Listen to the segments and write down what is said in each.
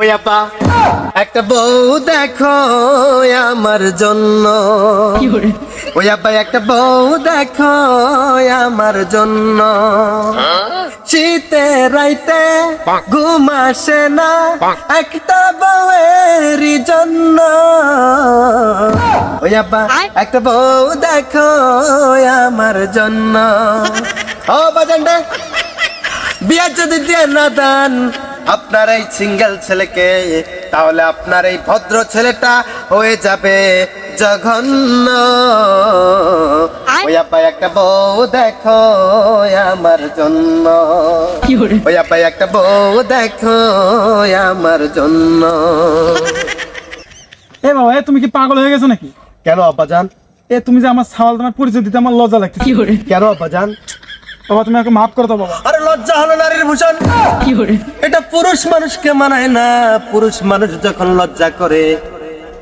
ওই আপা। একটা বউ দেখো আমার জন্য। ওই আপা একটা বউ দেখো আমার জন্য। শীতে রাইতে ঘুম আসে না। একটা বউয়ের জন্য। ওই আপা একটা বউ দেখো আমার জন্য। ও বাজানটা বিয়া যদি দিয়ে না দেন আপনার এই সিঙ্গেল ছেলেকে তাহলে আপনার এই ভদ্র ছেলেটা হয়ে যাবে জঘন্য। ওই আপাই একটা বউ দেখো আমার জন্য। ওই একটা বউ দেখো আমার জন্য। এ বাবা এ তুমি কি পাগল হয়ে গেছো নাকি? কেন আব্বাজান? এ তুমি যে আমার সাওয়াল তোমার পরিচয় দিতে আমার লজ্জা লাগছে কেন আব্বাজান? বাবা তুমি আমাকে মাফ করে দাও বাবা। আরে লজ্জা হলো নারীর ভূষণ। এটা পুরুষ মানুষকে মানায় না। পুরুষ মানুষ যখন লজ্জা করে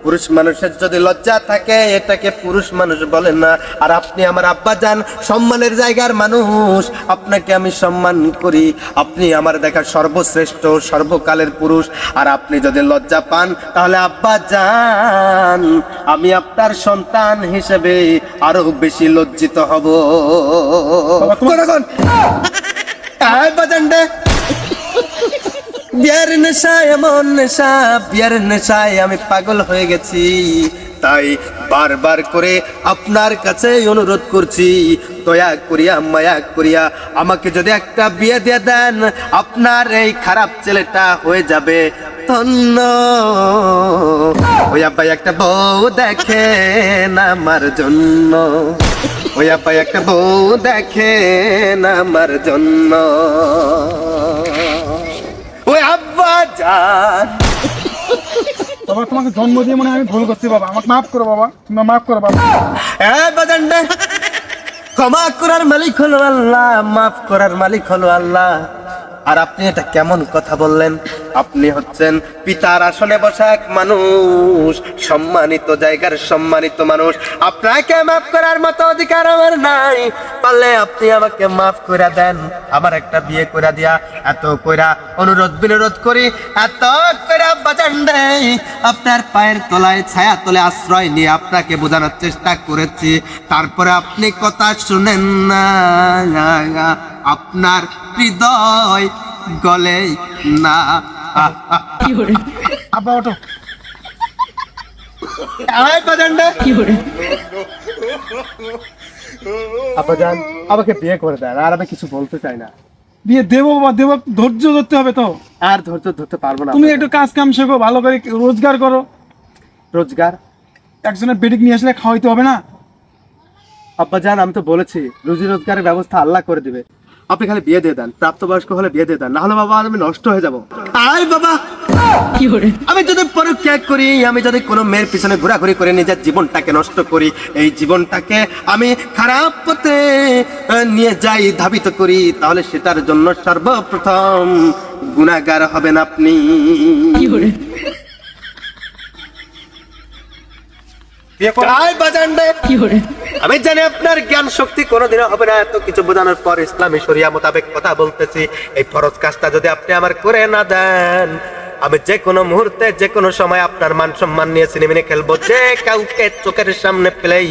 পুরুষ মানুষের যদি লজ্জা থাকে এটাকে পুরুষ মানুষ বলে না। আর আপনি আমার আব্বা যান সম্মানের জায়গার মানুষ। আপনাকে আমি সম্মান করি। আপনি আমার দেখা সর্বশ্রেষ্ঠ সর্বকালের পুরুষ। আর আপনি যদি লজ্জা পান তাহলে আব্বা যান আমি আপনার সন্তান হিসেবে আরও বেশি লজ্জিত হব। বিয়ার নেশায় এমন নেশা, বিয়ার নেশায় আমি পাগল হয়ে গেছি। তাই বারবার করে আপনার কাছে অনুরোধ করছি, দয়া করিয়া, মায়া করিয়া আমাকে যদি একটা বিয়ে দিয়ে দেন, আপনার এই খারাপ ছেলেটা হয়ে যাবে। ধন্য। ওই আব্বাই একটা বউ দেখেন আমার জন্য। ওই আব্বাই একটা বউ দেখেন আমার জন্য। আব্বা বাবা তোমাকে জন্ম দিয়ে মনে আমি ভুল করছি বাবা। আমাকে মাফ করো বাবা। তুমি মাফ করো বাবা। এ বাজানডে ক্ষমা করার মালিক হলো আল্লাহ মাফ করার মালিক হলো আল্লাহ। আর আপনি এটা কেমন কথা বললেন? আপনি হচ্ছেন পিতার আসনে বসা এক মানুষ, সম্মানিত জায়গার সম্মানিত মানুষ। আপনাকে মাফ করার মতো অধিকার আমার নাই। পারলে আপনি আমাকে মাফ করে দেন। আমার একটা বিয়ে করে দিয়া এত কইরা অনুরোধ বিনোরোধ করি, এত কইরা বাজান দেই। আপনার পায়ের তলায়, ছায়া তলে আশ্রয় নিয়ে আপনাকে বোঝানোর চেষ্টা করেছি। তারপরে আপনি কথা শুনেন না। আপনার হৃদয় গলে না। আব্বা ওঠো। আমাকে বিয়ে করে দেন আর আমি কিছু বলতে চাই না। বিয়ে দেবো বাবা দেবো ধৈর্য ধরতে হবে তো। আর ধৈর্য ধরতে পারব না তুমি একটু কাজ কাম শেখো ভালো করে রোজগার করো। রোজগার? একজনের বেডিক নিয়ে আসলে খাওয়াইতে হবে না? আব্বা জান আমি তো বলেছি রুজি রোজগারের ব্যবস্থা আল্লাহ করে দিবে। আপনি খালি বিয়ে দিয়ে দেন প্রাপ্তবয়স্ক হলে বিয়ে দিয়ে দেন নাহলে বাবা আমি নষ্ট হয়ে যাব। আয় বাবা আমি যদি পরে পরত্যাগ করি আমি যদি কোনো মেয়ের পিছনে ঘোরাঘুরি করে নিজের জীবনটাকে নষ্ট করি এই জীবনটাকে আমি খারাপ পথে নিয়ে যাই ধাবিত করি তাহলে সেটার জন্য সর্বপ্রথম গুণাগার হবেন আপনি বিয়ে করো আয় বাজান রে। আমি জানি আপনার জ্ঞান শক্তি কোনোদিনও হবে না। এত কিছু বোঝানোর পর ইসলামী শরিয়া মোতাবেক কথা বলতেছি। এই ফরজ কাজটা যদি আপনি আমার করে না দেন আমি যে কোনো মুহূর্তে যে কোনো সময় আপনার মান সম্মান নিয়ে সিনেমিনে খেলব। যে কাউকে চোখের সামনে পেলেই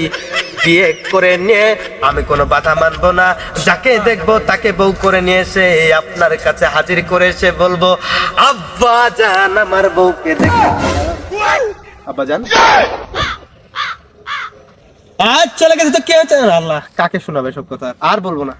বিয়ে করে নিয়ে আমি কোনো বাধা মানবো না। যাকে দেখব তাকে বউ করে নিয়ে এসে আপনার কাছে হাজির করে এসে বলব আব্বা জান আমার বউকে দেখে। আব্বা জান? আজ চলে গেছে তো কে হচ্ছে আল্লাহ কাকে শোনাবে সব কথা? আর বলব না।